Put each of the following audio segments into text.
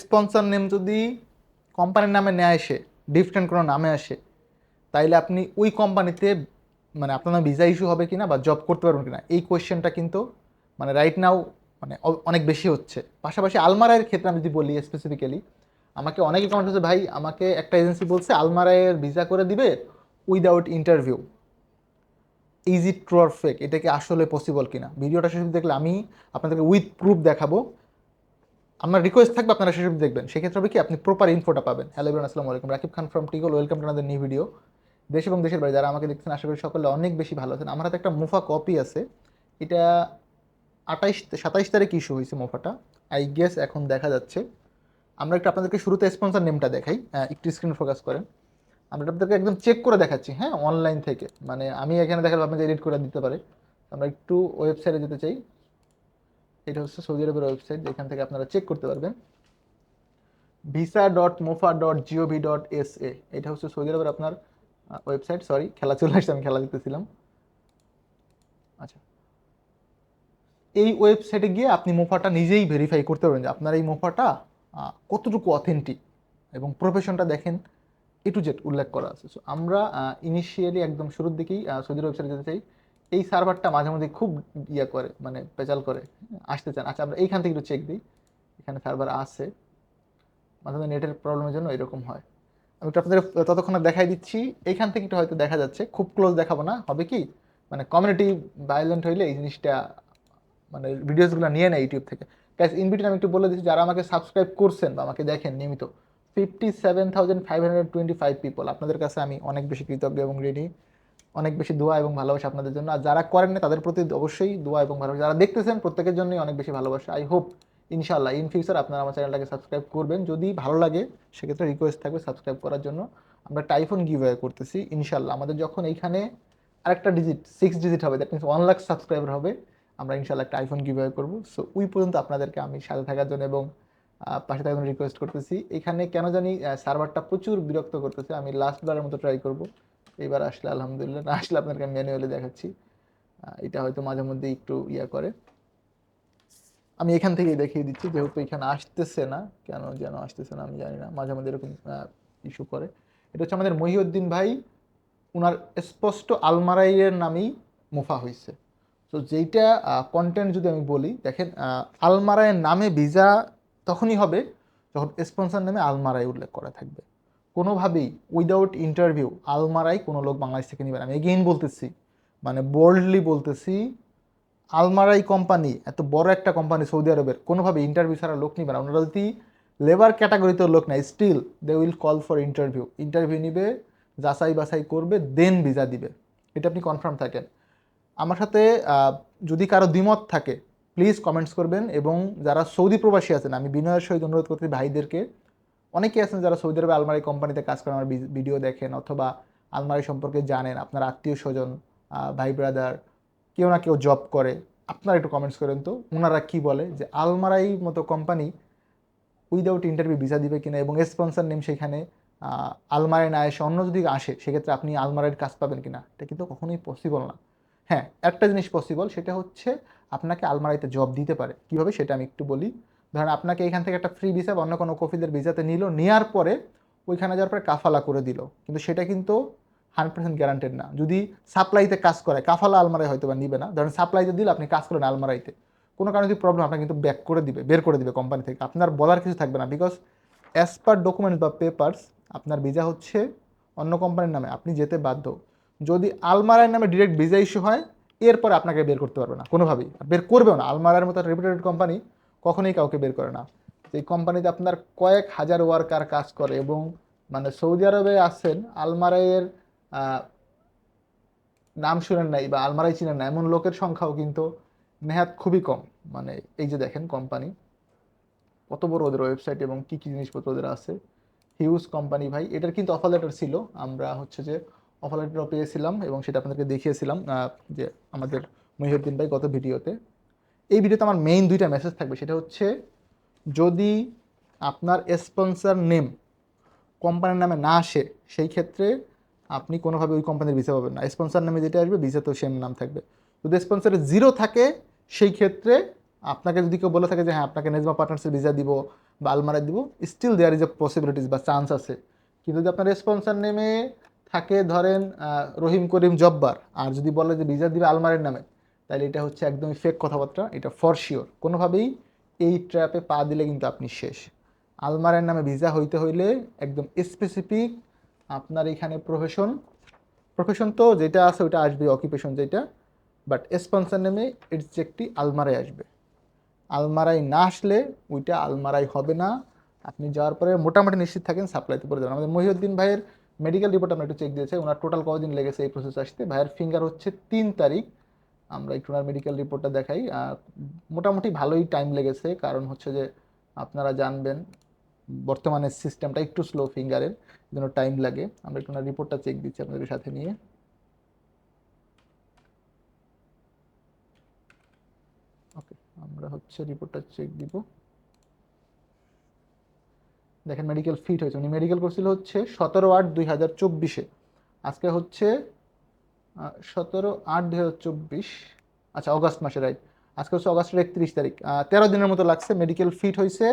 Sponsor name যদি কোম্পানির নামে নেয় আসে ডিফারেন্ট কোনো নামে আসে, তাইলে আপনি ওই কোম্পানিতে মানে আপনার ভিসা ইস্যু হবে কিনা বা জব করতে পারবেন কিনা, এই কোয়েশ্চেনটা কিন্তু মানে রাইট নাও মানে অনেক বেশি হচ্ছে। পাশাপাশি আলমারায়ের ক্ষেত্রে আমি যদি বলি স্পেসিফিক্যালি আমাকে অনেকে কমেন্ট হচ্ছে ভাই, আমাকে একটা এজেন্সি বলছে আলমারায়ের ভিসা করে দিবে without interview is it true R fake এটা কি আসলে পসিবল কিনা? ভিডিওটা শেষ দেখলে আমি আপনাদেরকে উইথ প্রুফ দেখাবো। আমার রিকোয়েস্ট থাকবে আপনারা অবধি দেখবেন। সেক্ষেত্রে হবে কি, আপনি প্রপার ইনফোটা পাবেন। হ্যালো এভরিওয়ান আসসালামু আলাইকুম। Rakib Khan from টিগল welcome to another new video দেশ এবং দেশের বাইরে যারা আমাকে দেখছেন, আশা করি সকলে অনেক বেশি ভালো আছেন। আমার হাতে একটা মুফা কপি আছে। এটা আঠাইশ, সাতাইশ তারিখ ইস্যু হয়েছে মুফাটা। আই গেস এখন দেখা যাচ্ছে। আমরা একটু আপনাদেরকে শুরুতে স্পন্সর নেমটা দেখাই। একটু স্ক্রিন ফোকাস করেন। আমরা আপনাদেরকে একদম চেক করে দেখাচ্ছি হ্যাঁ অনলাইন থেকে। মানে আমি এখানে দেখালে আপনাকে এডিট করে দিতে পারে আমরা একটু ওয়েবসাইটে যেতে চাই। এটা হচ্ছে সৌদি আরবের ওয়েবসাইট, যেখান থেকে আপনারা চেক করতে পারবেন। Visa dot mofa dot G O V dot S A এটা হচ্ছে সৌদি আরবের আপনার ওয়েবসাইট সরি খেলা চলে আসছে, আমি খেলা দিতেছিলাম আচ্ছা। এই ওয়েবসাইটে গিয়ে আপনি মোফাটা নিজেই ভেরিফাই করতে পারবেন যে আপনার এই মোফাটা কতটুকু অথেন্টিক এবং প্রফেশনটা দেখেন এ টু জেড উল্লেখ করা আছে। সো আমরা ইনিশিয়ালি একদম শুরুর দিকেই সৌদির ওয়েবসাইটে যেতে চাই। এই সার্ভারটা মাঝে মধ্যে খুব ইয়ে করে মানে পেচাল করে, আসতে চান। আচ্ছা আমরা এইখান থেকে একটু চেক দিই। এখানে সার্ভার আছে। মাঝে মধ্যে নেটের প্রবলেমের জন্য এরকম হয়। আমি একটু আপনাদের ততক্ষণে দেখাই দিচ্ছি। এইখান থেকে একটু হয়তো দেখা যাচ্ছে। খুব ক্লোজ দেখাবো না। হবে কি? মানে কমিউনিটি ভায়োলেন্ট হইলে এই জিনিসটা মানে ভিডিওসগুলো নিয়ে নেয় ইউটিউব থেকে। গ্যাস ইনভিটেন আমি একটু বলে দিচ্ছি, যারা আমাকে সাবস্ক্রাইব করছেন বা আমাকে দেখেন নিয়মিত fifty seven thousand five hundred twenty five people আপনাদের কাছে আমি অনেক বেশি কৃতজ্ঞ এবং রেডি অনেক বেশি দোয়া এবং ভালোবাসা আপনাদের জন্য। আর যারা করেন না, তাদের প্রতি অবশ্যই দোয়া এবং ভালোবাসা। যারা দেখতেছেন, প্রত্যেকের জন্যই অনেক বেশি ভালোবাসা। আই হোপ ইনশাল্লাহ ইন ফিউচার আপনারা আমার চ্যানেলটাকে সাবস্ক্রাইব করবেন। যদি ভালো লাগে, সেক্ষেত্রে রিকোয়েস্ট থাকবে সাবস্ক্রাইব করার জন্য। আমরা টাইফোন গিভওয়ে করতেছি ইনশাল্লাহ আমাদের যখন এইখানে আরেকটা ডিজিট সিক্স ডিজিট হবে that means one lakh subscriber হবে, আমরা ইনশাল্লাহ একটা আইফোন গিভওয়ে করব। সো ওই পর্যন্ত আপনাদেরকে আমি সাথে থাকার জন্য এবং পাশে থাকার জন্য রিকোয়েস্ট করতেছি। এখানে কেন জানি সার্ভারটা প্রচুর বিরক্ত করতেছে। আমি লাস্ট বারের মতো ট্রাই করব। এইবার আসলে আলহামদুলিল্লাহ না আসলে আপনাদেরকে ম্যানুয়ালি দেখাচ্ছি। এটা হয়তো মাঝে মধ্যে একটু ইয়া করে। আমি এখান থেকেই দেখিয়ে দিচ্ছি যেহেতু এখানে আসতেছে না কেন যেন আসতেছে না আমি জানি না মাঝে মধ্যে এরকম ইস্যু করে। এটা হচ্ছে আমাদের মহিউদ্দিন ভাই ওনার স্পষ্ট আলমারাইয়ের নামেই মুফা হয়েছে। তো যেইটা কন্টেন্ট যদি আমি বলি দেখেন আহ, আলমারাইয়ের নামে ভিসা তখনই হবে যখন স্পন্সর নামে আলমারাই উল্লেখ করা থাকবে। কোনোভাবেই উইদাউট ইন্টারভিউ আলমারাই কোনো লোক বাংলাদেশ থেকে নেবে না। আমি এগেইন বলতেছি মানে বোল্ডলি বলতেছি, আলমারাই কোম্পানি এত বড় একটা কোম্পানি সৌদি আরবের কোনোভাবে ইন্টারভিউ ছাড়া লোক নিবে না। ওনারা যদি লেবার ক্যাটাগরিতে লোক নেয় still they will call for interview interview নিবে, যাচাই বাছাই করবে দেন ভিসা দিবে। এটা আপনি কনফার্ম থাকেন। আমার সাথে যদি কারও দ্বিমত থাকে প্লিজ কমেন্টস করবেন এবং যারা সৌদি প্রবাসী আছেন, আমি বিনয়ের সহিত অনুরোধ করতে ভাইদেরকে অনেকেই আছেন যারা সৌদি আরবে আলমারি কোম্পানিতে কাজ করেন, আমার ভিডিও দেখেন অথবা আলমারি সম্পর্কে জানেন। আপনার আত্মীয় স্বজন ভাই ব্রাদার কেউ না কেউ জব করে। আপনারা একটু কমেন্টস করেন তো ওনারা কি বলে? যে আলমারাই মতো কোম্পানি উইদাউট ইন্টারভিউ ভিসা দিবে কিনা এবং স্পন্সর নেম সেখানে আলমারি না এসে অন্য যদি আসে, সেক্ষেত্রে আপনি আলমারির কাজ পাবেন কিনা? এটা কিন্তু কখনোই পসিবল না। হ্যাঁ একটা জিনিস পসিবল সেটা হচ্ছে আপনাকে আলমারাইতে জব দিতে পারে। কীভাবে? সেটা আমি একটু বলি। ধরেন আপনাকে এখান থেকে একটা ফ্রি ভিসা বা অন্য কোনো কফিদের ভিসাতে নিল নেওয়ার পরে ওইখানে যাওয়ার পরে কাফালা করে দিল। কিন্তু সেটা কিন্তু হান্ড্রেড পার্সেন্ট গ্যারান্টেড না। যদি সাপ্লাইতে কাজ করে, কাফালা আলমারাই হয়তো বা নিবে না। ধরেন সাপ্লাইতে দিলে, আপনি কাজ করেন আলমারাইতে। কোনো কারণে যদি প্রবলেম আপনার কিন্তু ব্যাক করে দিবে, বের করে দিবে কোম্পানি থেকে। আপনার বলার কিছু থাকবে না বিকজ অ্যাজ পার ডকুমেন্টস বা পেপার্স আপনার ভিসা হচ্ছে অন্য কোম্পানির নামে। আপনি যেতে বাধ্য। যদি আলমারার নামে ডিরেক্ট ভিসা ইস্যু হয়, এরপরে আপনাকে বের করতে পারবে না। কোনোভাবেই। বের করবেও না। আলমারার মতো রেপুটেড কোম্পানি কখনোই কাউকে বের করে না। এই কোম্পানিতে আপনার কয়েক হাজার ওয়ার্কার কাজ করে এবং মানে সৌদি আরবে আছেন, আলমারাইয়ের নাম শুনেন নাই বা আলমারাই চিনেন না, এমন লোকের সংখ্যাও কিন্তু নেহাত খুবই কম। মানে এই যে দেখেন কোম্পানি, কত বড় ওদের ওয়েবসাইট এবং কি কি জিনিসপত্র ওদের আছে। হিউজ কোম্পানি ভাই, এটার কিন্তু অফার লেটার ছিল। আমরা হচ্ছে যে অফার লেটারও পেয়েছিলাম এবং সেটা আপনাদেরকে দেখিয়েছিলাম যে আমাদের মহিউদ্দিন ভাই গত ভিডিওতে। এই ভিডিওতে আমার মেইন দুইটা মেসেজ থাকবে, সেটা হচ্ছে যদি আপনার স্পন্সর নেম কোম্পানির নামে না আসে, সেই ক্ষেত্রে আপনি কোনোভাবে ওই কোম্পানির ভিসা পাবেন না। স্পন্সর নামে যেটা আসবে ভিসা তো সেম নাম থাকবে। যদি স্পন্সরের জিরো থাকে, সেই ক্ষেত্রে আপনাকে যদি কেউ বলে থাকে যে হ্যাঁ আপনাকে নেজমা পার্টনার্সের ভিসা দিব বা আলমারায় দিব still there is a possibilities বা চান্স আছে। কিন্তু যদি আপনার রেসপন্সার নেমে থাকে, ধরেন রহিম করিম জব্বার, আর যদি বলে যে ভিসা দিবে আলমারের নামে তাহলে এটা হচ্ছে একদমই ফেক কথাবার্তা, এটা ফর শিওর কোনোভাবেই এই ট্র্যাপে পা দিলে কিন্তু আপনি শেষ। আলমারের নামে ভিসা হইতে হইলে একদম স্পেসিফিক আপনার এখানে প্রফেশন প্রফেশন তো যেটা আছে ওটা আসবে অকুপেশন যেটা বাট স্পন্সার নেমে ইটস একটি আলমারায় আসবে। আলমারায় না আসলে ওইটা আলমারায় হবে না। আপনি যাওয়ার পরে মোটামুটি নিশ্চিত থাকেন সাপ্লাইতে পড়ে যাবেন আমাদের মহিউদ্দিন ভাইয়ের মেডিকেল রিপোর্ট আমরা একটু চেক দিয়েছে, ওনার টোটাল কতদিন লেগেছে এই প্রসেস আসতে? ভাইয়ের ফিঙ্গার হচ্ছে তিন তারিখ। আমরা একটু মেডিকেল রিপোর্টটা দেখাই। মোটামুটি ভালোই টাইম লেগেছে। কারণ হচ্ছে যে আপনারা জানবেন, বর্তমানে সিস্টেমটা একটু স্লো ফিঙ্গারের জন্য টাইম লাগে। আমরা একটু ওনার রিপোর্টটা চেক দিচ্ছি আপনাদের সাথে নিয়ে। ওকে আমরা হচ্ছে রিপোর্টটা চেক দিব। দেখেন মেডিকেল ফিট হয়েছে। উনি মেডিকেল করছিল হচ্ছে সতেরো আট দুই হাজার চব্বিশে। আজকে হচ্ছে সতেরো আট দুই হাজার চব্বিশ। আচ্ছা অগাস্ট মাসে রাইট আজকে হচ্ছে অগাস্টের একত্রিশ তারিখ। তেরো দিনের মতো লাগছে মেডিকেল ফিট হয়েছে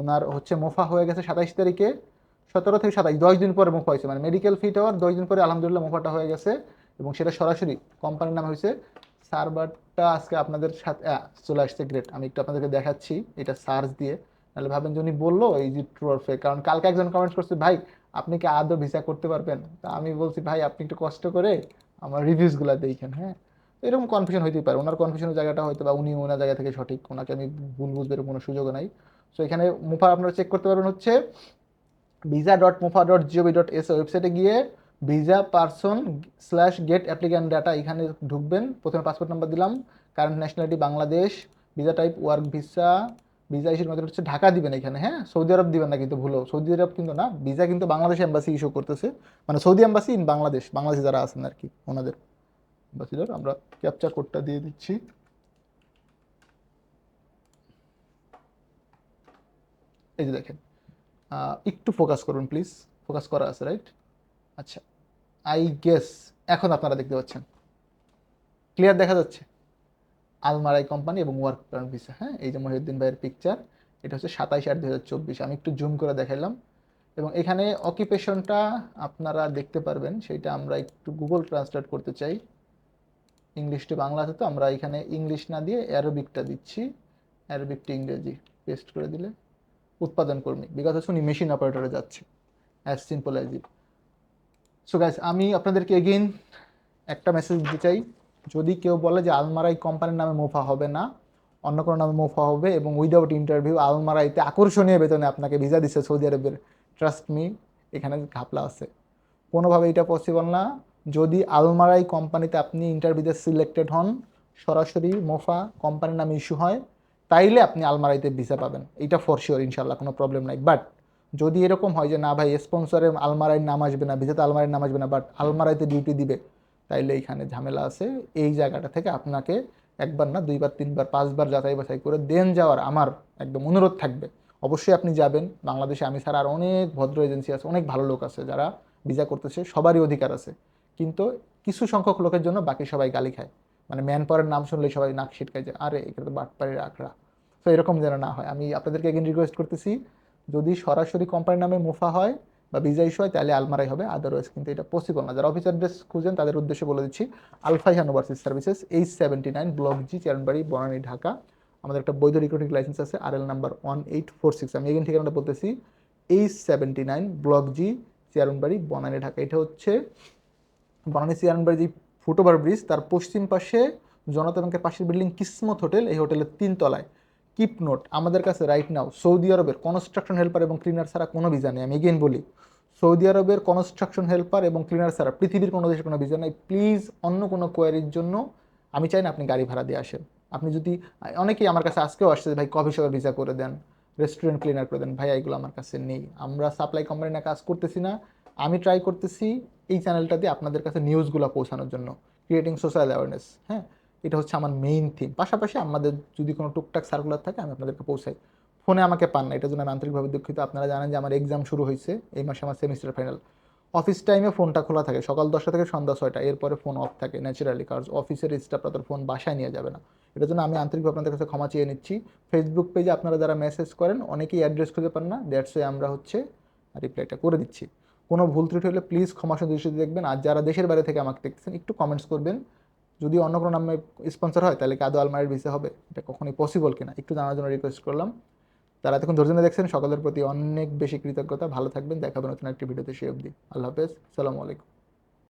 ওনার হচ্ছে মোফা হয়ে গেছে সাতাইশ তারিখে। সতেরো থেকে সাতাইশ, দশ দিন পরে মোফা হয়েছে। মানে মেডিকেল ফিট হওয়ার দশ দিন পরে আলহামদুলিল্লাহ মোফাটা হয়ে গেছে এবং সেটা সরাসরি কোম্পানির নাম হয়েছে। সার্ভারটা আজকে আপনাদের সাথে চলে আসছে গ্রেট আমি একটু আপনাদেরকে দেখাচ্ছি এটা সার্চ দিয়ে। তাহলে ভাবেন যে উনি বলল, এই যে ট্রু আর ফেক কারণ কালকে একজন কমেন্ট করছে, ভাই, আপনি কি আদৌ ভিসা করতে পারবেন? তা আমি বলছি, ভাই, আপনি একটু কষ্ট করে আমার রিভিউসগুলো দেখেন হ্যাঁ? এরকম কনফিউশন হইতেই পারে। ওনার কনফিউশনের জায়গাটা হয়তো বা উনি ওনার জায়গা থেকে সঠিক, ওনাকে আমি ভুল বুঝবে এরকম কোনো সুযোগ নাই। সো এখানে মুফা আপনারা চেক করতে পারবেন হচ্ছে visa dot mufa dot G O V dot S ওয়েবসাইটে গিয়ে visa person slash get applicant data এখানে ঢুকবেন। প্রথমে পাসপোর্ট নাম্বার দিলাম। Current nationality Bangladesh visa type work visa visa ইস্যুর মেথড হচ্ছে ঢাকা দিবেন এখানে হ্যাঁ? সৌদি আরব দিবেন না কিন্তু ভুলো সৌদি আরব কিন্তু না ভিসা কিন্তু বাংলাদেশ এম্বাসি ইস্যু করতেছে। মানে সৌদি এম্বাসি ইন বাংলাদেশ, বাংলাদেশে যারা আছেন আর কি, ওনাদের এম্বাসিডর আমরা ক্যাপচার কোডটা দিয়ে দিচ্ছি। এই যে দেখেন একটু ফোকাস করুন প্লিজ ফোকাস করা আছে রাইট আচ্ছা আই গেস এখন আপনারা দেখতে পাচ্ছেন। ক্লিয়ার দেখা যাচ্ছে? আলমারাই কোম্পানি এবং ওয়ার্ক পারমিট ভিসা হ্যাঁ? এই যে মহিউদ্দিন ভাইয়ের পিকচার এটা হচ্ছে সাতাইশ আট চব্বিশ। আমি একটু জুম করে দেখাইলাম। এবং এখানে অকিপেশনটা আপনারা দেখতে পারবেন, সেটা আমরা একটু গুগল ট্রান্সলেট করতে চাই। ইংলিশ টু বাংলা আছে তো, আমরা এখানে ইংলিশ না দিয়ে অ্যারোবিকটা দিচ্ছি। অ্যারোবিক টু ইংরেজি পেস্ট করে দিলে। উৎপাদন কর্মী হচ্ছে উনি মেশিন অপারেটরে যাচ্ছে as simple as it so guys আমি আপনাদেরকে এগেইন একটা মেসেজ দিতে চাই। যদি কেউ বলে যে আলমারাই কোম্পানির নামে মুফা হবে না, অন্য কোনো নামে মুফা হবে এবং উইদাউট ইন্টারভিউ আলমারাইতে আকর্ষণীয় বেতনে আপনাকে ভিসা দিচ্ছে সৌদি আরবের ট্রাস্ট মি এখানে ঘাপলা আছে। কোনোভাবে এটা পসিবল না। যদি আলমারাই কোম্পানিতে আপনি ইন্টারভিউতে সিলেক্টেড হন, সরাসরি মোফা কোম্পানির নামে ইস্যু হয়, তাইলে আপনি আলমারাইতে ভিসা পাবেন। এটা ফর শিওর ইনশাল্লাহ কোনো প্রবলেম নাই। বাট যদি এরকম হয় যে না ভাই স্পন্সরের আলমারাইয়ের নাম আসবে না ভিসাতে আলমারির নাম আসবে না বাট আলমারাইতে ডিউটি দিবে তাইলে এইখানে ঝামেলা আছে। এই জায়গাটা থেকে আপনাকে একবার না দুইবার, তিনবার, পাঁচবার যাচাই বাছাই করে দেন যাওয়ার আমার একদম অনুরোধ থাকবে। অবশ্যই আপনি যাবেন। বাংলাদেশে আমি ছাড়া আর অনেক ভদ্র এজেন্সি আছে, অনেক ভালো লোক আছে যারা ভিসা করতেছে, সবারই অধিকার আছে। কিন্তু কিছু সংখ্যক লোকের জন্য বাকি সবাই গালি খায়। মানে ম্যান পাওয়ারের নাম শুনলেই সবাই নাক ছিটকায় যে, আরে এখানে তো বাটপাড়ির আঁকড়া তো এরকম যেন না হয়। আমি আপনাদেরকে এগেন রিকোয়েস্ট করতেছি, যদি সরাসরি কোম্পানির নামে মুফা হয় বা ভিসা ইস্যু হয়, তাহলে আলমারাই হবে। আদারওয়াইজ কিন্তু এটা পসিবল না। যারা অফিসার ড্রেস খুঁজেন, তাদের উদ্দেশ্যে বলে দিচ্ছি আলফাই হানোভার্সিস services H seventy nine block G Chairmanbari Banani Dhaka আমাদের একটা বৈধ রিক্রুটিং লাইসেন্স আছে R L number one eight four six আমি এগেন ঠিকানাটা বলতেছি H seventy nine block G Chairmanbari Banani Dhaka এটা হচ্ছে বনানী চেয়ারনবাড়ি যে ফুটওভার ব্রিজ। তার পশ্চিম পাশে জনতা ব্যাংকের পাশের বিল্ডিং কিসমত হোটেল, এই হোটেলের তিন তলায় কিপ নোট আমাদের কাছে রাইট নাও সৌদি আরবের কনস্ট্রাকশন হেল্পার এবং ক্লিনার ছাড়া কোনো ভিসা নেই। আমি এগেন বলি, সৌদি আরবের কনস্ট্রাকশন হেল্পার এবং ক্লিনার ছাড়া পৃথিবীর কোনো দেশে কোনো ভিসা নেই। প্লিজ অন্য কোনো কোয়ারির জন্য আমি চাই না আপনি গাড়ি ভাড়া দিয়ে আসেন। আপনি যদি, অনেকেই আমার কাছে আজকেও আসছে ভাই কফি শপের ভিসা করে দেন রেস্টুরেন্ট ক্লিনার করে দেন। ভাই, এগুলো আমার কাছে নেই। আমরা সাপ্লাই কোম্পানি না, কাজ করতেছি না। আমি ট্রাই করতেছি এই চ্যানেলটা দিয়ে আপনাদের কাছে নিউজগুলো পৌঁছানোর জন্য ক্রিয়েটিং সোশ্যাল অ্যাওয়ারনেস হ্যাঁ? এটা হচ্ছে আমার মেইন থিম পাশাপাশি আমাদের যদি কোনো টুকটাক সার্কুলার থাকে, আমি আপনাদেরকে পৌঁছাই। ফোনে আমাকে পান না এটার জন্য আমি আন্তরিকভাবে দুঃখিত। আপনারা জানেন যে আমার এক্সাম শুরু হয়েছে, এই মাসে আমার সেমিস্টার ফাইনাল অফিস টাইমে ফোনটা খোলা থাকে, সকাল দশটা থেকে সন্ধ্যা ছয়টা, এরপরে ফোন অফ থাকে ন্যাচারালি কারণ অফিসের স্টাফরা তার ফোন বাসায় নিয়ে যাবে না। এটার জন্য আমি আন্তরিকভাবে আপনাদের কাছে ক্ষমা চেয়ে নিচ্ছি। ফেসবুক পেজে আপনারা যারা মেসেজ করেন, অনেকেই অ্যাড্রেস খুঁজে পান না দ্যাটস ওয়ে আমরা হচ্ছে রিপ্লাইটা করে দিচ্ছি। কোনো ভুল ত্রুটি হলে প্লিজ ক্ষমাসুন দৃষ্টিতে দেখবেন। আর যারা দেশের বাইরে থেকে আমাকে দেখতেছেন, একটু কমেন্টস করবেন। যদি অন্য কোনো নামে স্পন্সর হয়, তাহলে কি আদৌ আলমারির ভিসা হবে? এটা কখনোই পসিবল কিনা? একটু জানার জন্য রিকোয়েস্ট করলাম। তারা এতক্ষণ ধৈর্য ধরে দেখছেন, সকলের প্রতি অনেক বেশি কৃতজ্ঞতা। ভালো থাকবেন দেখাবেন নতুন একটি ভিডিওতে সে অবধি। আল্লাহ হাফেজ। সালামু আলাইকুম।